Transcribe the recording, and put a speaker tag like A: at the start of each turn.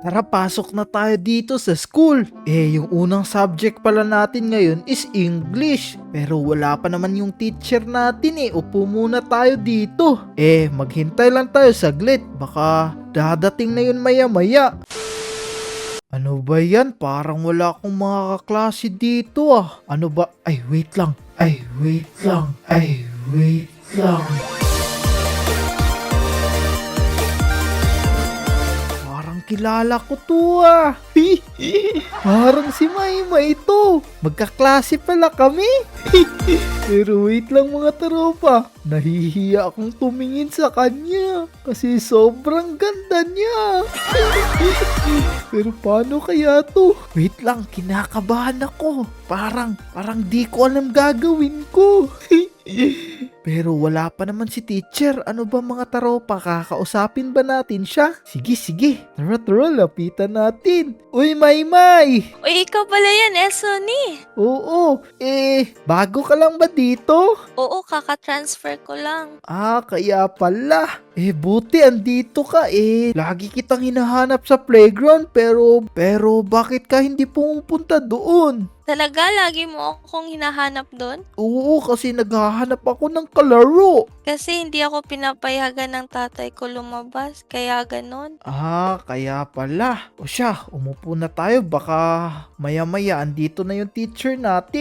A: Tara, pasok na tayo dito sa school. Eh, yung unang subject pala natin ngayon is English. Pero wala pa naman yung teacher natin eh. Upo muna tayo dito. Eh, maghintay lang tayo saglit. Baka dadating na yun maya-maya. Ano ba yan? Parang wala akong mga kaklase dito ah. Ano ba? Ay, wait lang. Ay, wait lang. Ay, wait lang. Kilala ko to ah. Parang si Mayma ito. Magkaklase pala kami. Pero wait lang mga tropa. Nahihiya akong tumingin sa kanya. Kasi sobrang ganda niya. Pero paano kaya to? Wait lang, kinakabahan ako. Parang, parang di ko alam gagawin ko. Pero wala pa naman si teacher. Ano ba mga taropa? Kakausapin ba natin siya? Sige, sige. Tara, tara, lapitan natin. Uy, Maymay!
B: Uy, ikaw pala yan, eh, Sonny.
A: Oo, eh, bago ka lang ba dito?
B: Oo, kaka-transfer ko lang.
A: Ah, kaya pala. Eh, buti andito ka eh. Lagi kitang hinahanap sa playground pero, pero bakit ka hindi pumupunta doon?
B: Talaga, lagi mo akong hinahanap doon?
A: Oo, kasi naghahanap ako ng kalaro.
B: Kasi hindi ako pinapayagan ng tatay ko lumabas, kaya ganon.
A: Ah, kaya pala. O siya, umupo na tayo. Baka maya-maya andito na yung teacher natin.